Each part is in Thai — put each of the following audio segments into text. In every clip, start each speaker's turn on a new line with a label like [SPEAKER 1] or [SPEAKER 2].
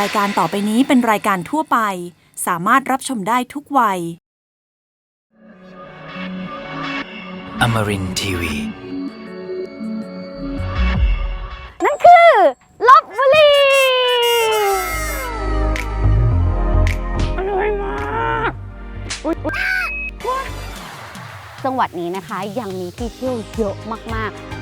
[SPEAKER 1] รายการต่อไปนี้เป็นรายการทั่วไป สามารถรับชมได้ทุกวัย
[SPEAKER 2] Amarin Tiwi.
[SPEAKER 3] นั่นคือลบบุรีอร่อยมากอุ๊ยอุ๊ยว้าจังหวัดนี้นะคะยังมีที่เที่ยวเยอะมาก ๆ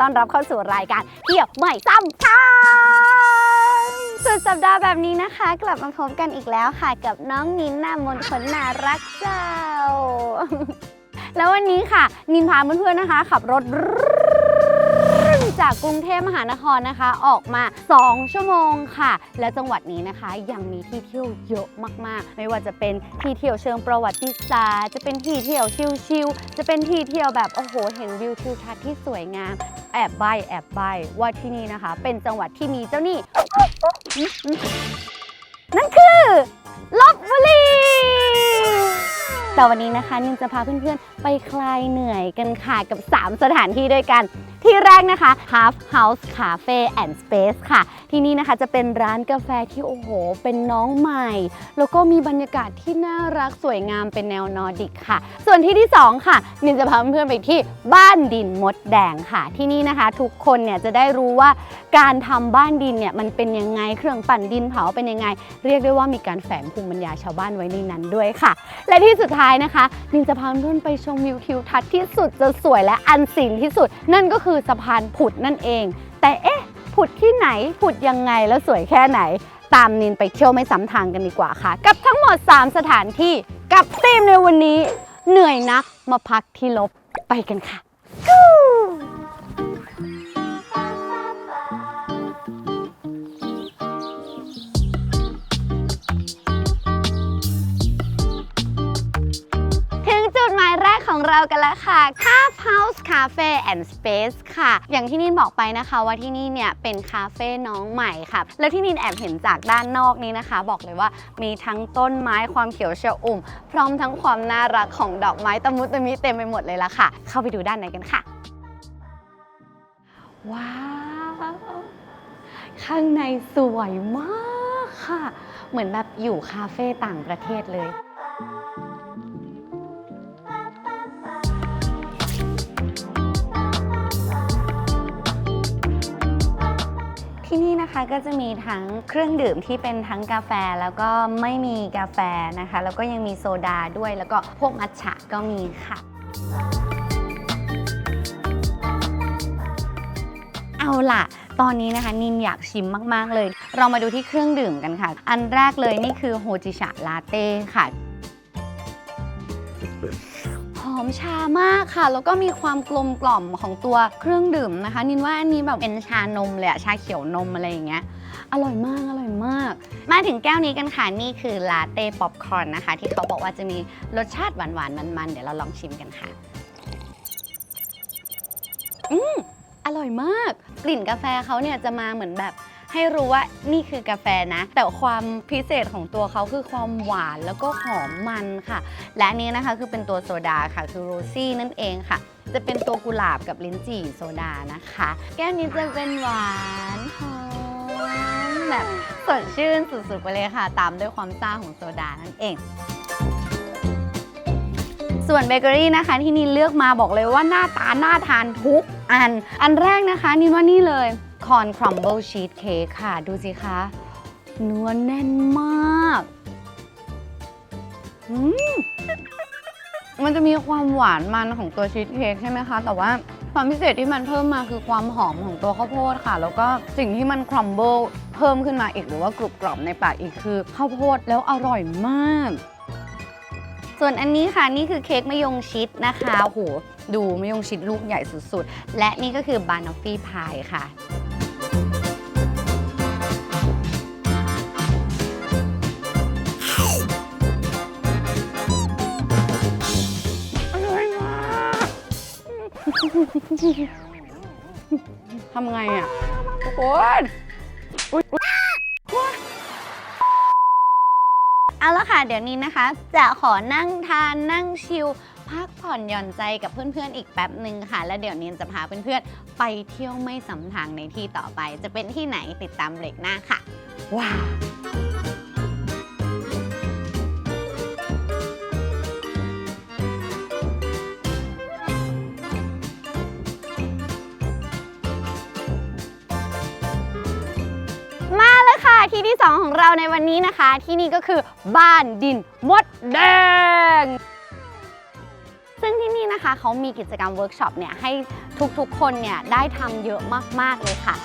[SPEAKER 3] ต้อนรับเข้าสู่รายการเที่ยวใหม่ซ้ำทางสุดสัปดาห์แบบนี้นะคะ กลับมาพบกันอีกแล้วค่ะ กับน้องนินนามนคนน่ารักเจ้า แล้ววันนี้ค่ะ นินพาเพื่อนๆนะคะ ขับรถ จากกรุงเทพมหานครนะคะออกมา 2 ชั่วโมงค่ะ และจังหวัดนี้นะคะยังมีที่เที่ยวเยอะมากๆ ไม่ว่าจะเป็นที่เที่ยวเชิงประวัติศาสตร์ จะเป็นที่เที่ยวชิลๆจะเป็นที่เที่ยวแบบโอ้โหเห็นวิวทิวทัศน์ที่สวยงามแอบใบแอบใบว่าที่นี่นะคะ เป็นจังหวัดที่มีเจ้าหนี่นั่นคือลบบุรีแต่วันนี้นะคะนินจะพาเพื่อนๆ ไปคลายเหนื่อยกันค่ะกับ 3 สถานที่ด้วยกัน ที่แรกนะคะ Half House Cafe and Space ค่ะ ที่นี่นะคะจะเป็นร้านกาแฟที่โอ้โห เป็นน้องใหม่ แล้วก็มีบรรยากาศที่น่ารักสวยงามเป็นแนวนอร์ดิกค่ะ ส่วนที่ที่ 2 ค่ะ นินจะพาเพื่อนไปที่บ้านดินมดแดงค่ะ ที่นี่นะคะ ทุกคนเนี่ยจะได้รู้ว่าการทำบ้านดินเนี่ยมันเป็นยังไงเครื่องปั่นดินเผาเป็นยังไง เรียกได้ว่ามีการแฝงภูมิปัญญาชาวบ้านไว้ในนั้นด้วยค่ะ และที่สุดท้ายนะคะนินจะพาเพื่อนไปชมวิวทิวทัศน์ที่สุดจะสวยและอันซีนที่สุด นั่นก็คือือสะพานผุดนั่นเอง แต่เอ๊ะ ผุดที่ไหน ผุดยังไงแล้วสวยแค่ไหน ตามนินไปเที่ยวไม่ซ้ำทางกันดีกว่าค่ะ กับทั้งหมด 3 สถานที่กับธีมในวันนี้ เหนื่อยนักมาพักที่ลบไปกันค่ะ ถึงจุดหมายแรกของเรากันแล้วค่ะ Calf House Cafe and Space ค่ะ อย่างที่นินบอกไปนะคะว่าที่นี่เนี่ยเป็นคาเฟ่น้องใหม่ค่ะ แล้วที่นินแอบเห็นจากด้านนอกนี้นะคะ บอกเลยว่ามีทั้งต้นไม้ความเขียวชอุ่ม พร้อมทั้งความน่ารักของดอกไม้ตะมุตะมิเต็มไปหมดเลยละค่ะ เข้าไปดูด้านในกันค่ะ ว้าว ข้างในสวยมากค่ะ เหมือนแบบอยู่คาเฟ่ต่างประเทศเลย นะคะก็จะมีทั้งเครื่องดื่มที่เป็นทั้งกาแฟแล้วก็ไม่มีกาแฟนะคะ แล้วก็ยังมีโซดาด้วย แล้วก็พวกมัทฉะก็มีค่ะ เอาล่ะ ตอนนี้นะคะนินอยากชิมมาก ๆ เลย เรามาดูที่เครื่องดื่มกันค่ะ อันแรกเลยนี่คือโฮจิชะลาเต้ค่ะ อมชามากค่ะ แล้วก็มีความกลมกล่อมของตัวเครื่องดื่มนะคะ นินว่าอันนี้แบบเป็นชานมเลยอะชาเขียวนมอะไรอย่างเงี้ย อร่อยมาก อร่อยมาก มาถึงแก้วนี้กันค่ะ นี่คือลาเต้ป๊อปคอร์นนะคะ ที่เขาบอกว่าจะมีรสชาติหวานๆมันๆเดี๋ยวเราลองชิมกันค่ะ อืมอร่อยมาก กลิ่นกาแฟเขาเนี่ยจะมาเหมือนแบบ ให้รู้ว่านี่คือกาแฟนะ แต่ความพิเศษของตัวเขาคือความหวานแล้วก็หอมมันค่ะ และอันนี้นะคะคือเป็นตัวโซดาค่ะ คือโรซี่นั่นเองค่ะ จะเป็นตัวกุหลาบกับลิ้นจี่โซดานะคะ แก้วนี้จะเป็นหวานหอมแบบสดชื่นสุดๆไปเลยค่ะ ตามด้วยความซ่าของโซดานั่นเองส่วนเบเกอรี่นะคะที่นินเลือกมาบอกเลยว่าหน้าตาน่าทานทุกอัน อันแรกนะคะนินว่านี่เลย คอนครัมเบิลชีสเค้กค่ะ ดูสิคะ เนื้อแน่นมากอืมมันจะมีความหวานมันของตัวชีสเค้กใช่ไหมคะ แต่ว่าความพิเศษที่มันเพิ่มมาคือความหอมของตัวข้าวโพดค่ะ แล้วก็สิ่งที่มันครัมเบิลเพิ่มขึ้นมาอีกหรือว่ากรุบกรอบในปากอีกคือข้าวโพดแล้วอร่อยมาก ส่วนอันนี้ค่ะนี่คือเค้กมะยงชิดนะคะโอ้โหดูมะยงชิดลูกใหญ่สุดๆ และนี่ก็คือบานอฟฟี่พายค่ะ ทำไงอะทุกคนอุ๊ยอุ๊ยเอาละค่ะเดี๋ยวนี้นะคะ จะขอนั่งทานนั่งชิลพักผ่อนหย่อนใจกับเพื่อนๆ อีกแป๊บหนึ่งค่ะ แล้วเดี๋ยวนี้จะพาเพื่อนๆ ไปเที่ยวไม่สำทางในที่ต่อไป จะเป็นที่ไหนติดตามเบรกหน้าค่ะ ว้าว ที่ 2 ของเราในวันนี้นะคะ ที่นี่ก็คือบ้านดินมดแดง ซึ่งที่นี่นะคะเขามีกิจกรรมเวิร์กช็อปเนี่ยให้ทุกๆคนเนี่ยได้ทำเยอะมาก ๆ เลยค่ะ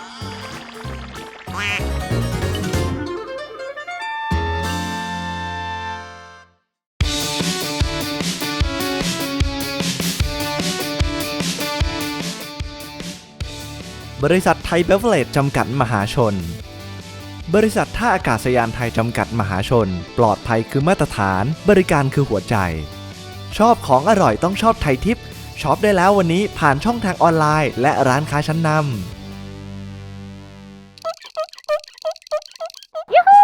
[SPEAKER 4] บริษัทไทยเบเวอร์เลจจำกัดมหาชน บริษัทท่าอากาศยานไทยจำกัดมหาชน ปลอดภัยคือมาตรฐาน บริการคือหัวใจ ชอบของอร่อยต้องชอบไทยทิปช็อปได้แล้ววันนี้ผ่านช่องทางออนไลน์ และร้านค้าชั้นนำ
[SPEAKER 3] ยูฮู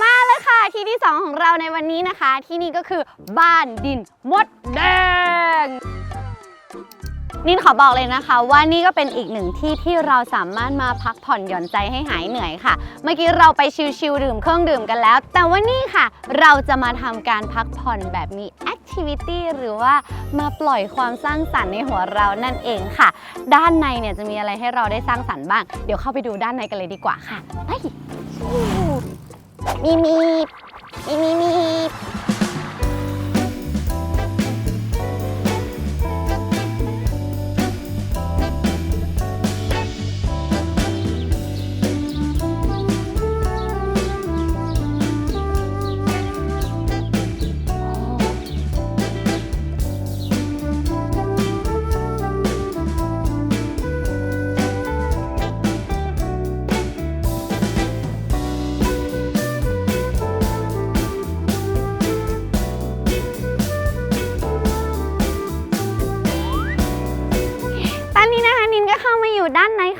[SPEAKER 3] มาแล้วค่ะที่ที่ 2 ของเราในวันนี้นะคะ ที่นี่ก็คือบ้านดินมดแดง นินขอบอกเลยนะคะ ว่านี่ก็เป็นอีกหนึ่งที่ที่เราสามารถมาพักผ่อนหย่อนใจให้หายเหนื่อยค่ะ เมื่อกี้เราไปชิลๆดื่มเครื่องดื่มกันแล้ว แต่ว่านี่ค่ะ เราจะมาทำการพักผ่อนแบบมีแอคทิวิตี้หรือว่ามาปล่อยความสร้างสรรค์ในหัวเรานั่นเองค่ะ ด้านในเนี่ยจะมีอะไรให้เราได้สร้างสรรค์บ้าง เดี๋ยวเข้าไปดูด้านในกันเลยดีกว่าค่ะไปมีมีมีมีมี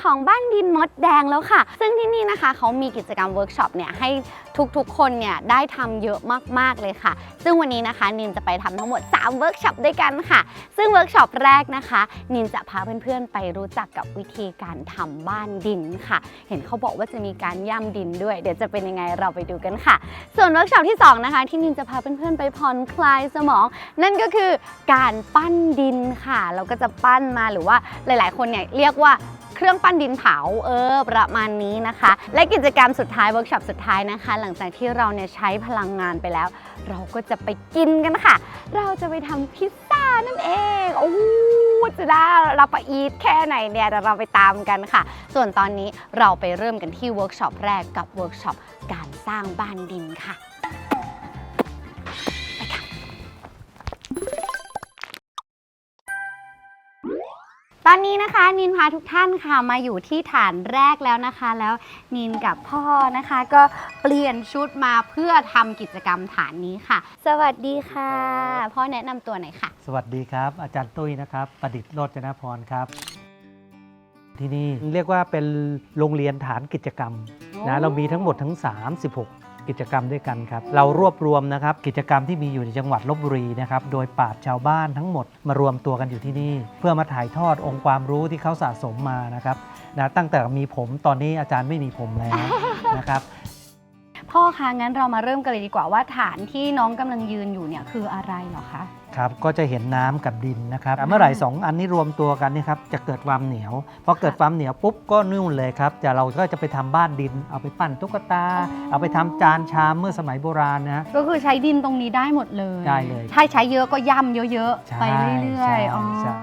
[SPEAKER 3] ของบ้านดินมดแดงแล้วค่ะ ซึ่งที่นี่นะคะเขามีกิจกรรมเวิร์กช็อปเนี่ยให้ทุกๆ คนเนี่ยได้ทำเยอะมากๆเลยค่ะ ซึ่งวันนี้นะคะนินจะไปทำทั้งหมด 3 เวิร์กช็อปด้วยกันค่ะ ซึ่งเวิร์กช็อปแรกนะคะ นินจะพาเพื่อนๆ ไปรู้จักกับวิธีการทำบ้านดินค่ะ เห็นเขาบอกว่าจะมีการย่ำดินด้วย เดี๋ยวจะเป็นยังไงเราไปดูกันค่ะ ส่วนเวิร์กช็อปที่ 2 นะคะ ที่นินจะพาเพื่อนๆ ไปผ่อนคลายสมอง นั่นก็คือการปั้นดินค่ะ เราก็จะปั้นมาหรือว่าหลายๆ คนเนี่ยเรียกว่า เครื่องปั้นดินเผาเออประมาณนี้นะคะ และกิจกรรมสุดท้ายเวิร์กช็อปสุดท้ายนะคะ หลังจากที่เราเนี่ยใช้พลังงานไปแล้ว เราก็จะไปกินกันค่ะ เราจะไปทำพิซซ่านั่นเองโอ้จะได้รับประอีทแค่ไหนเนี่ยเดี๋ยวเราไปตามกันค่ะ ส่วนตอนนี้เราไปเริ่มกันที่เวิร์กช็อปแรกกับเวิร์กช็อปการสร้างบ้านดินค่ะ ตอนนี้นะคะนินพาทุกท่านค่ะมาอยู่ที่ฐานแรกแล้วนะคะ แล้วนินกับพ่อนะคะ ก็เปลี่ยนชุดมาเพื่อทำกิจกรรมฐานนี้ค่ะ สวัสดีค่ะพ่อแนะนำตัวหน่อยค่ะ
[SPEAKER 5] สวัสดีครับ อาจารย์ตุ้ยนะครับ ประดิษฐ์โรจนพรครับ ที่นี่เรียกว่าเป็นโรงเรียนฐานกิจกรรม
[SPEAKER 3] โอ้
[SPEAKER 5] นะเรามีทั้งหมดทั้ง 36 กิจกรรมด้วยกันครับ เรารวบรวมนะครับกิจกรรมที่มีอยู่ในจังหวัดลบบุรีนะครับ โดยปราชชาวบ้านทั้งหมดมารวมตัวกันอยู่ที่นี่ เพื่อมาถ่ายทอดองค์ความรู้ที่เขาสะสมมานะครับนะตั้งแต่มีผมตอนนี้อาจารย์ไม่มีผมแล้วนะครับ
[SPEAKER 3] พ่อคะงั้นเรามาเริ่มกันเลยดีกว่าว่าฐานที่น้องกำลังยืนอยู่เนี่ยคืออะไรเหรอคะ
[SPEAKER 5] ครับก็จะเห็นน้ำกับดินนะครับเมื่อไหร่สองอันนี้รวมตัวกันนี่ครับจะเกิดความเหนียวพอเกิดความเหนียวปุ๊บก็นุ่นเลยครับจะเราก็จะไปทำบ้านดิน เอาไปปั้นตุ๊กตา
[SPEAKER 3] อ๋อ
[SPEAKER 5] เอาไปทำจานชามเมื่อสมัยโบราณนะฮะ
[SPEAKER 3] ก็คือใช้ดินตรงนี้ได้หมดเลย
[SPEAKER 5] ได้เลย
[SPEAKER 3] ถ้าใช้เยอะก็ย่ำเยอะ
[SPEAKER 5] ใช่
[SPEAKER 3] ๆไปเรื่อย
[SPEAKER 5] ใช่
[SPEAKER 3] ๆอ๋อ
[SPEAKER 5] ใช่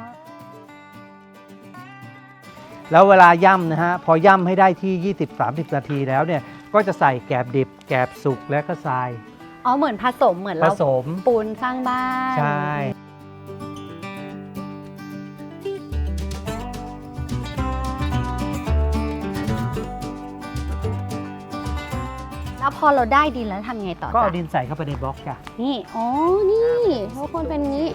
[SPEAKER 5] แล้วเวลาย่ำนะฮะพอย่ำให้ได้ที่ 20-30 นาทีแล้วเนี่ยก็จะใส่แกบดิบ แกบสุกและก็ทราย
[SPEAKER 3] อ๋อเหมือนผสมเหมือน
[SPEAKER 5] ผ
[SPEAKER 3] เรา
[SPEAKER 5] สม
[SPEAKER 3] ปูนสร้างบ้าน
[SPEAKER 5] ใช่
[SPEAKER 3] แล้วพอเราได้ดินแล้วทำไงต่อ
[SPEAKER 5] ก็เอา
[SPEAKER 3] จ๊ะ
[SPEAKER 5] ดินใส่เข้าไปในบล็อกจ้ะ
[SPEAKER 3] นี่อ๋อนี่ทุกคนเป็นงี้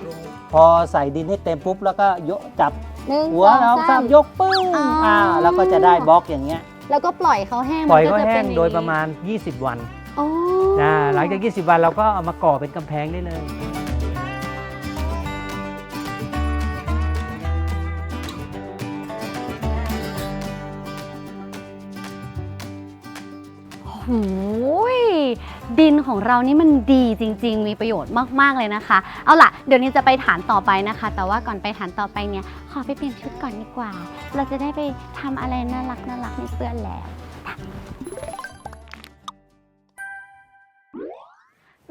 [SPEAKER 5] พอใส่ดินให้เต็มปุ๊บแล้วก็ยกจับ
[SPEAKER 3] หนึ่ง
[SPEAKER 5] หัว
[SPEAKER 3] สอง
[SPEAKER 5] เรา
[SPEAKER 3] สา
[SPEAKER 5] สาม มยกปึ้ง
[SPEAKER 3] อ๋ออ่
[SPEAKER 5] อ่าแล้วก็จะได้บล็อกอย่างเงี้ย
[SPEAKER 3] แล้วก็ปล่อยเขาแห้ง
[SPEAKER 5] ปล่อย
[SPEAKER 3] มัน
[SPEAKER 5] ก็
[SPEAKER 3] จะ
[SPEAKER 5] แห้
[SPEAKER 3] เป็
[SPEAKER 5] ง
[SPEAKER 3] นอย่
[SPEAKER 5] โดยประมาณ 20 วัน
[SPEAKER 3] อ๋อ
[SPEAKER 5] นะ หลังจาก 20 วันเราก็เอามาก่อเป็นกำแพงได้เลย
[SPEAKER 3] หูยดินของเรานี่มันดีจริง ๆ มีประโยชน์มากๆเลยนะคะ เอาล่ะ เดี๋ยวนี้จะไปฐานต่อไปนะคะ แต่ว่าก่อนไปฐานต่อไปเนี่ย ขอไปเปลี่ยนชุดก่อนดีกว่า เราจะได้ไปทำอะไรน่ารักน่ารักในเสื้อแล้ว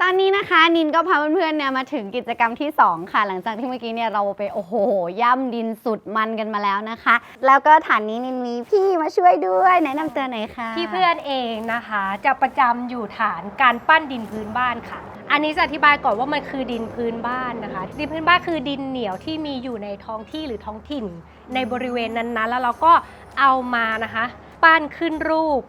[SPEAKER 3] ตอนนี้นะคะนินก็พาเพื่อนๆเนี่ยมาถึงกิจกรรมที่ 2 ค่ะ หลังจากที่เมื่อกี้เนี่ยเราไปโอ้โห ย่ำดินสุดมันกันมาแล้วนะคะ แล้วก็ฐานนี้นินมีพี่มาช่วยด้วยแนะนำตัวหน่อยค่ะ
[SPEAKER 6] ที่เพื่อนเองนะคะจะประจำอยู่ฐานการปั้นดินพื้นบ้านค่ะ อันนี้จะอธิบายก่อนว่ามันคือดินพื้นบ้านนะคะ ดินพื้นบ้านคือดินเหนียวที่มีอยู่ในท้องที่หรือท้องถิ่น ในบริเวณนั้นๆ แล้วเราก็เอามานะคะ ปั้นขึ้นรูป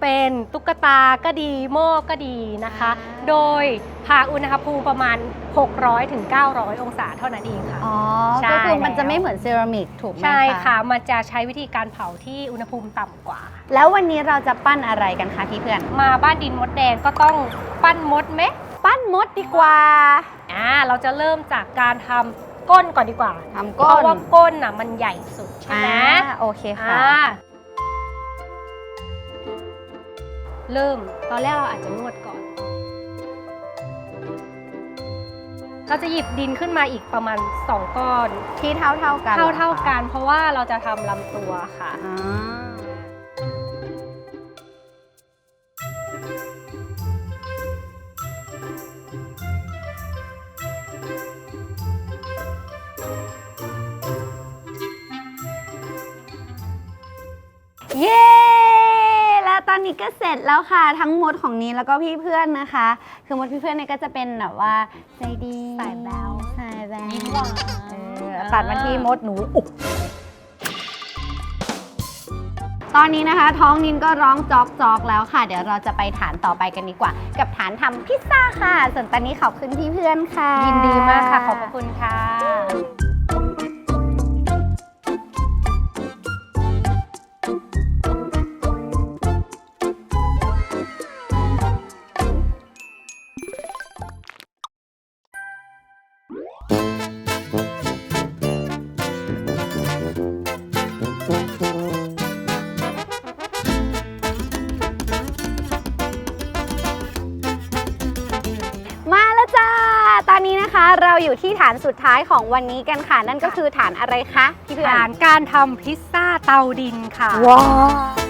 [SPEAKER 6] เป็นตุ๊กตาก็ดีโม่ก็ดีนะคะ โดยหากอุณหภูมิประมาณ600-900ถึง900 องศาเท่านั้นเองค่ะ
[SPEAKER 3] อ๋อ
[SPEAKER 6] ใช่
[SPEAKER 3] ก็คือมันจะ
[SPEAKER 6] แล้ว
[SPEAKER 3] ไม่เหมือนเซรามิกถูกไหม
[SPEAKER 6] ใช่ค่ะ มันจะใช้วิธีการเผาที่อุณหภูมิต่ำกว่า
[SPEAKER 3] แล้ววันนี้เราจะปั้นอะไรกันคะพี่เพื่อน
[SPEAKER 6] มาบ้านดินมดแดงก็ต้องปั้นมดไหม
[SPEAKER 3] ปั้นมดดีกว่า
[SPEAKER 6] อ่า เราจะเริ่มจากการทำก้นก่อนดีกว่า
[SPEAKER 3] ทำ
[SPEAKER 6] เพ
[SPEAKER 3] ก้
[SPEAKER 6] ราะ
[SPEAKER 3] น
[SPEAKER 6] ว่าก้นน่ะมันใหญ่สุดใช่ไหม
[SPEAKER 3] อ่าโอเคค่ะ
[SPEAKER 6] เริ่มตอนแรกเราอาจจะนวดก่อน เราจะหยิบดินขึ้นมาอีกประมาณ 2 ก้อน
[SPEAKER 3] ที่เท่าเท่าๆกัน
[SPEAKER 6] เท่า
[SPEAKER 3] หรอ
[SPEAKER 6] เท่า
[SPEAKER 3] คะ
[SPEAKER 6] กัน เพราะว่าเราจะทำลำตัวค่ะ
[SPEAKER 3] อ่า นนี้ก็เสร็จแล้วค่ะ ทั้งหมดของนี้แล้วก็พี่เพื่อนนะคะ คือมดพี่เพื่อนเนี่ยก็จะเป็นแบบว่าใจดี
[SPEAKER 6] สายแบ๊ว
[SPEAKER 3] สายแบ๊ว
[SPEAKER 6] ยิ้มหวาน
[SPEAKER 3] เออตัดมาที่มดหนูอุ๊บตอนนี้นะคะ ท้องนินก็ร้องจอกจอกๆแล้วค่ะ เดี๋ยวเราจะไปฐานต่อไปกันดีกว่า กับฐานทำพิซซ่าค่ะ ส่วนตอนนี้ขอบคุณพี่เพื่อนค่ะ
[SPEAKER 6] ยินดีมากค่ะ ขอบพระคุณค่ะา
[SPEAKER 3] นสุดท้ายของวันนี้กันค่ะ นั่นก็คือฐานอะไรคะพี่เพื่อน
[SPEAKER 6] ฐานการทำพิซซ่าเตาดินค่ะ
[SPEAKER 3] ว้าว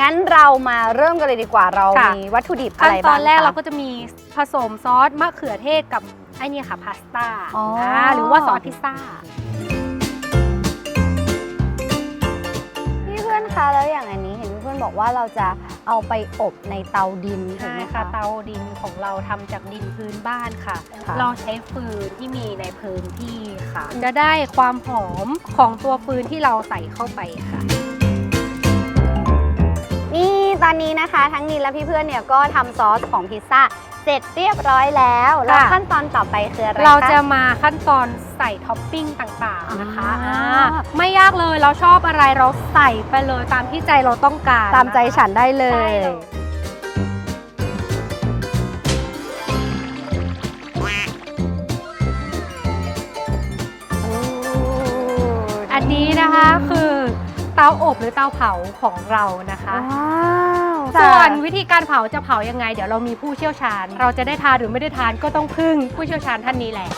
[SPEAKER 3] งั้นเรามาเริ่มกันเลยดีกว่าเรา
[SPEAKER 6] ค่ะ
[SPEAKER 3] มีวัตถุดิบอะ
[SPEAKER 6] ขั้น
[SPEAKER 3] ไร
[SPEAKER 6] ต
[SPEAKER 3] บ้าง
[SPEAKER 6] อนแรก
[SPEAKER 3] คะ
[SPEAKER 6] เราก็จะมีผสมซอสมะเขือเทศกับไอเนี่ยค่ะพาสต้า
[SPEAKER 3] อ๋ออ่า
[SPEAKER 6] หรือว่าซอสพิซซ่า
[SPEAKER 3] พี่เพื่อนคะแล้วอย่างอันนี้เห็นพี่เพื่อน บอกว่าเราจะเอาไปอบในเตาดินถูก
[SPEAKER 6] ใช่
[SPEAKER 3] ไหม
[SPEAKER 6] ค่ะ
[SPEAKER 3] คะ
[SPEAKER 6] เตาดินของเราทำจากดินพื้นบ้านค่ะ
[SPEAKER 3] ค่ะ
[SPEAKER 6] เราใช้ฟืนที่มีในพื้นที่ค่ะจะได้ความหอมของตัวฟืนที่เราใส่เข้าไปค่ะ
[SPEAKER 3] นี่ ตอนนี้นะคะ ทั้งนินและพี่เพื่อนเนี่ยก็ทำซอสของพิซซ่าเสร็จเรียบร้อยแล้วแล้ว
[SPEAKER 6] ค่ะ
[SPEAKER 3] ขั้นตอนต่อไปคืออะไร
[SPEAKER 6] เรา
[SPEAKER 3] ค
[SPEAKER 6] จะมาขั้นตอนใส่ท็อปปิ้งต่างๆนะคะ
[SPEAKER 3] อ่า
[SPEAKER 6] อ่าไม่ยากเลยเราชอบอะไรเราใส่ไปเลยตามที่ใจเราต้องการ
[SPEAKER 3] ตามใจฉันได้เล
[SPEAKER 6] ใช่
[SPEAKER 3] ย
[SPEAKER 6] เลยอันนี้นะคะคือ เตาอบหรือเตาเผาของเรานะคะ
[SPEAKER 3] ว้าว
[SPEAKER 6] ส่วนวิธีการเผาจะเผายังไง เดี๋ยวเรามีผู้เชี่ยวชาญ เราจะได้ทานหรือไม่ได้ทานก็ต้องพึ่งผู้เชี่ยวชาญท่านนี้แหละ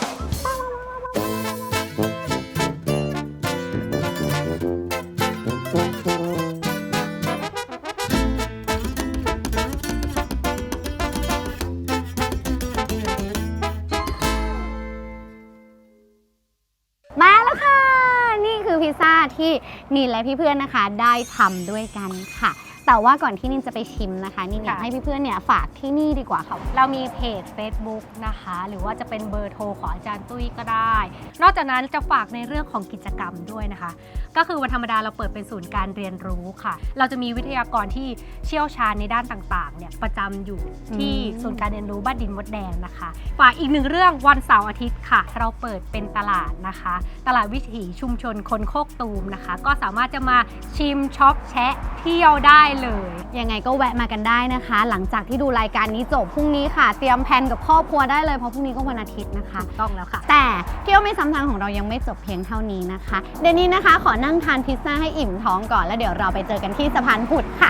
[SPEAKER 3] นินและพี่เพื่อนนะคะ ได้ทำด้วยกันค่ะ แต่ว่าก่อนที่นินจะไปชิมนะคะนินอยาก
[SPEAKER 6] ค่ะ
[SPEAKER 3] ให้พี่เพื่อนเนี่ยฝากที่นี่ดีกว่าค่ะ
[SPEAKER 6] เรามีเพจ Facebook นะคะ หรือว่าจะเป็นเบอร์โทรของอาจารย์ตุ้ยก็ได้ นอกจากนั้นจะฝากในเรื่องของกิจกรรมด้วยนะคะ ก็คือวันธรรมดาเราเปิดเป็นศูนย์การเรียนรู้ค่ะ เราจะมีวิทยากรที่เชี่ยวชาญในด้านต่างๆเนี่ยประจำอยู่ที่
[SPEAKER 3] อืม
[SPEAKER 6] ศูนย์การเรียนรู้บ้านดินมดแดงนะคะ ฝากอีกหนึ่งเรื่องวันเสาร์อาทิตย์ค่ะ เราเปิดเป็นตลาดนะคะ ตลาดวิถีชุมชนคนโคกตูมนะคะ ก็สามารถจะมาชิมช็อปแชะเที่ยวได้เลย
[SPEAKER 3] ยังไงก็แวะมากันได้นะคะ หลังจากที่ดูรายการนี้จบพรุ่งนี้ค่ะ เตรียมแผนกับครอบครัวได้เลยเพราะพรุ่งนี้ก็วันอาทิตย์นะคะ
[SPEAKER 6] ต้องแล้วค่ะ
[SPEAKER 3] แต่เที่ยวไม่ซ้ำทางของเรายังไม่จบเพียงเท่านี้นะคะ เดี๋ยวนี้นะคะขอนั่งทานพิซซ่าให้อิ่มท้องก่อนแล้วเดี๋ยวเราไปเจอกันที่สะพานผุดค่ะ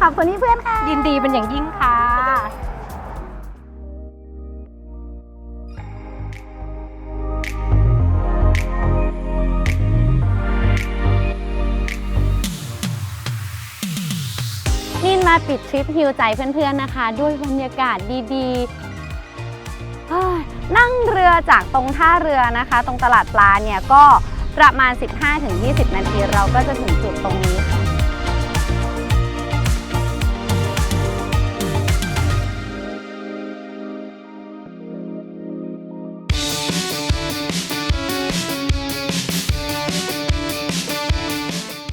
[SPEAKER 3] ขอบคุณที่เพื่อนค่ะ
[SPEAKER 6] ยินดีเป็นอย่างยิ่งค่ะ
[SPEAKER 3] ปิดทริปฮิวใจเพื่อนๆนะคะ ด้วยบรรยากาศดีๆ นั่งเรือจากตรงท่าเรือนะคะ ตรงตลาดปลาเนี่ยก็ประมาณ 15-20 นาทีเราก็จะถึงจุดตรงนี้ค่ะ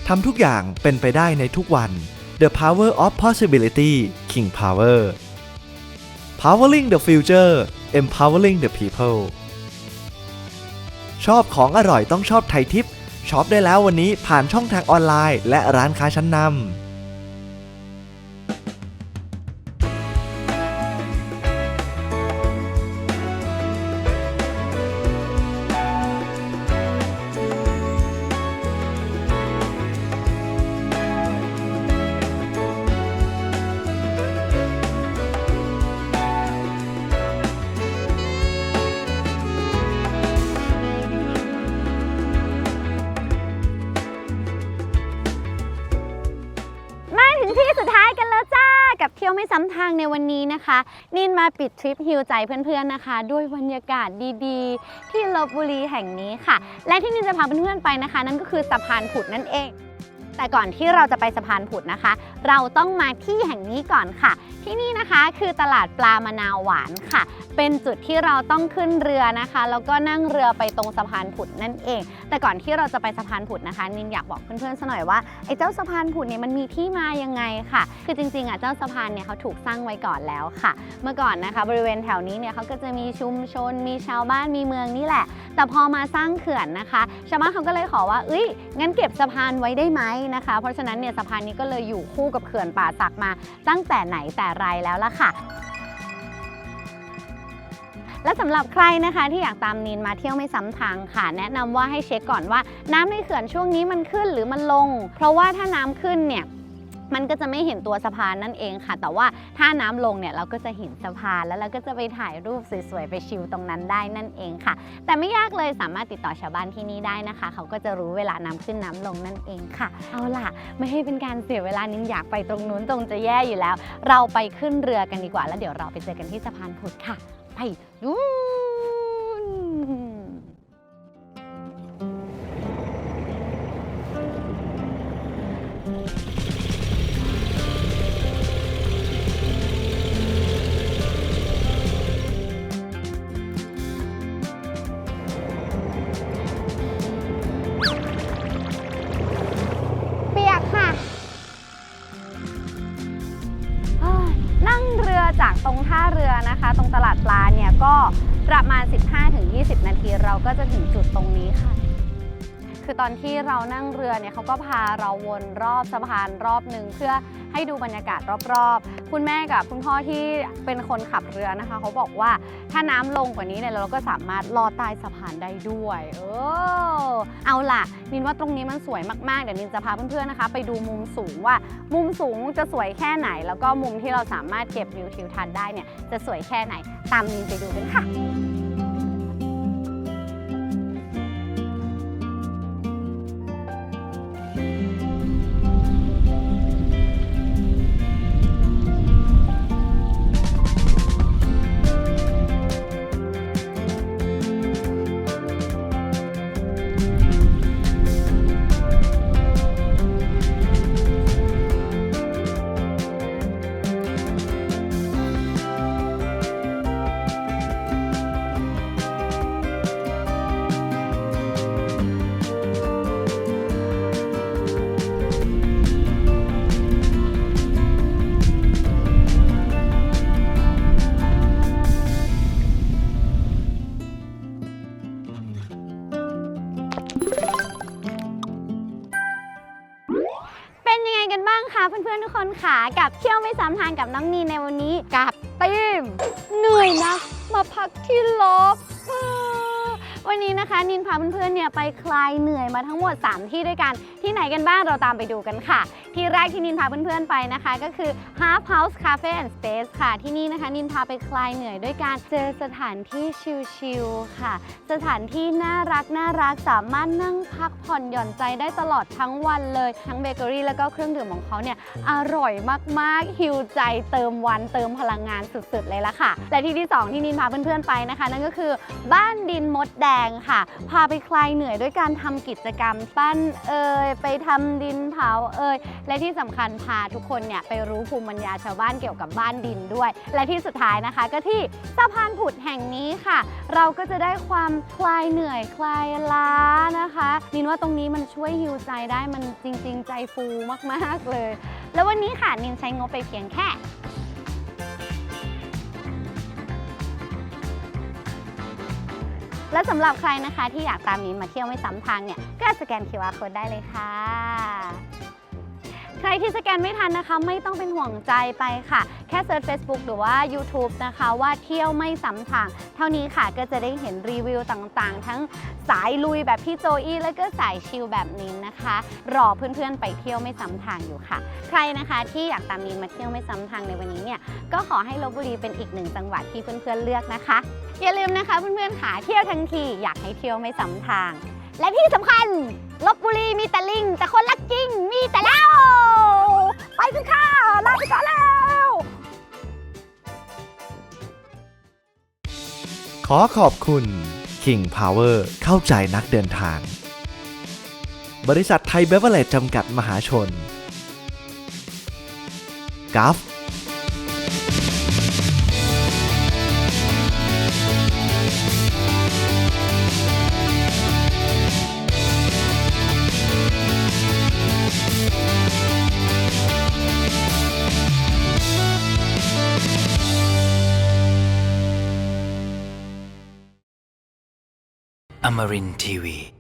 [SPEAKER 4] ทำทุกอย่างเป็นไปได้ในทุกวัน The Power of Possibility King Power Powering the Future Empowering the People ชอบของอร่อยต้องชอบไทยทิปช็อปได้แล้ววันนี้ผ่านช่องทางออนไลน์ และร้านค้าชั้นนำ
[SPEAKER 3] ไม่ซ้ำทางในวันนี้นะคะ นินมาปิดทริปฮิวใจเพื่อนๆนะคะ ด้วยบรรยากาศดีๆ ที่ลบบุรีแห่งนี้ค่ะ และที่นินจะพาเพื่อนๆไปนะคะ นั่นก็คือสะพานผุดนั่นเองแต่ก่อนที่เราจะไปสะพานผุดนะคะ เราต้องมาที่แห่งนี้ก่อนค่ะ ที่นี่นะคะคือตลาดปลามะนาวหวานค่ะ เป็นจุดที่เราต้องขึ้นเรือนะคะ แล้วก็นั่งเรือไปตรงสะพานผุดนั่นเอง แต่ก่อนที่เราจะไปสะพานผุดนะคะ นินอยากบอกเพื่อนๆสัหน่อยว่าไอ้เจ้าสะพานผุดเนี่ยมันมีที่มายังไงค่ะ คือจริงๆอะเจ้าสะพานเนี่ยเขาถูกสร้างไว้ก่อนแล้วค่ะ เมื่อก่อนนะคะ บริเวณแถวนี้เนี่ยเขาก็จะมีชุมชน มีชาวบ้านมีเมืองนี่แหละ แต่พอมาสร้างเขื่อนนะคะชาวบ้านเขาก็เลยขอว่าเอ้ยงั้นเก็บสะพานไว้ได้ไหมนะคะ เพราะฉะนั้นเนี่ยสะพานนี้ก็เลยอยู่คู่กับเขื่อนป่าสักมาตั้งแต่ไหนแต่ไรแล้วล่ะค่ะ และสำหรับใครนะคะที่อยากตามนีนมาเที่ยวไม่ซ้ำทางค่ะ แนะนำว่าให้เช็คก่อนว่า น้ำในเขื่อนช่วงนี้มันขึ้นหรือมันลง เพราะว่าถ้าน้ำขึ้นเนี่ยมันก็จะไม่เห็นตัวสะพานนั่นเองค่ะ แต่ว่าถ้าน้ำลงเนี่ยเราก็จะเห็นสะพานแล้วเราก็จะไปถ่ายรูปสวยๆไปชิลตรงนั้นได้นั่นเองค่ะ แต่ไม่ยากเลยสามารถติดต่อชาวบ้านที่นี่ได้นะคะ เขาก็จะรู้เวลาน้ำขึ้นน้ำลงนั่นเองค่ะ เอาล่ะ ไม่ให้เป็นการเสียเวลานินอยากไปตรงนู้นตรงจะแย่อยู่แล้ว เราไปขึ้นเรือกันดีกว่าแล้วเดี๋ยวเราไปเจอกันที่สะพานพุทธค่ะ ไปดู ตอนที่เรานั่งเรือเนี่ยเขาก็พาเราวนรอบสะพานรอบหนึ่งเพื่อให้ดูบรรยากาศรอบๆ คุณแม่กับคุณพ่อที่เป็นคนขับเรือนะคะ เขาบอกว่าถ้าน้ำลงกว่านี้เนี่ยเราก็สามารถลอดใต้สะพานได้ด้วยเออเอาล่ะ นินว่าตรงนี้มันสวยมากๆเดี๋ยวนินจะพาเพื่อนๆนะคะ ไปดูมุมสูงว่า มุมสูงจะสวยแค่ไหน แล้วก็มุมที่เราสามารถเก็บวิวทิวทัศน์ได้เนี่ยจะสวยแค่ไหนตามนินไปดูกันค่ะ น้ำทานกับน้องนีในวันนี้กับตีมเหนื่อยนะมาพักที่ลบอ่าวันนี้นะคะนินพาเพื่อนๆเนี่ยไปคลายเหนื่อยมาทั้งหมด 3 ที่ด้วยกันที่ไหนกันบ้างเราตามไปดูกันค่ะ ที่แรกที่นินพาเพื่อนๆไปนะคะ ก็คือ Half House Cafe and Space ค่ะ ที่นี่นะคะ นินพาไปคลายเหนื่อยด้วยการเจอสถานที่ชิลๆค่ะ สถานที่น่ารักน่ารักสามารถนั่งพักผ่อนหย่อนใจได้ตลอดทั้งวันเลย ทั้งเบเกอรี่แล้วก็เครื่องดื่มของเขาเนี่ย อร่อยมากๆฮิวใจเติมวันเติมพลังงานสุดๆ เลยละค่ะ และที่ที่ 2 ที่นินพาเพื่อนๆไปนะคะ นั่นก็คือบ้านดินมดแดงค่ะ พาไปคลายเหนื่อยด้วยการทำกิจกรรมปั้นเอ่ยไปทำดินเผาเอ่ยและที่สำคัญพาทุกคนเนี่ยไปรู้ภูมิปัญญาชาวบ้านเกี่ยวกับบ้านดินด้วย และที่สุดท้ายนะคะ ก็ที่สะพานผุดแห่งนี้ค่ะ เราก็จะได้ความคลายเหนื่อยคลายล้านะคะนินว่าตรงนี้มันช่วยฮิวใจได้มันจริง ๆ ใจฟูมากๆเลย แล้ววันนี้ค่ะนินใช้งบไปเพียงแค่และสำหรับใครนะคะที่อยากตามนินมาเที่ยวไม่ซ้ำทางเนี่ย ก็สแกน QR code ได้เลยค่ะ ใครที่สแกนไม่ทันนะคะ ไม่ต้องเป็นห่วงใจไปค่ะ แค่เซิร์ช Facebook หรือว่า YouTube นะคะ ว่าเที่ยวไม่ซ้ำทาง เท่านี้ค่ะก็จะได้เห็นรีวิวต่างๆ ทั้งสายลุยแบบพี่โจอี้แล้วก็สายชิลแบบนินนะคะ รอเพื่อนๆไปเที่ยวไม่ซ้ำทางอยู่ค่ะ ใครนะคะที่อยากตามนินมาเที่ยวไม่ซ้ำทางในวันนี้เนี่ยก็ขอให้ลบบุรีเป็นอีกหนึ่งจังหวัดที่เพื่อนๆเลือกนะคะ อย่าลืมนะคะเพื่อนๆขาเที่ยวทั้งทีอยากให้เที่ยวไม่ซ้ำทาง และที่สำคัญลบบุรีมีแต่ลิงแต่คนรักจริงมีแต่
[SPEAKER 4] ขอขอบคุณ King Power เข้าใจนักเดินทาง บริษัทไทยเบเวอร์เลจจำกัดมหาชนกัฟ
[SPEAKER 2] Amarin Tiwi.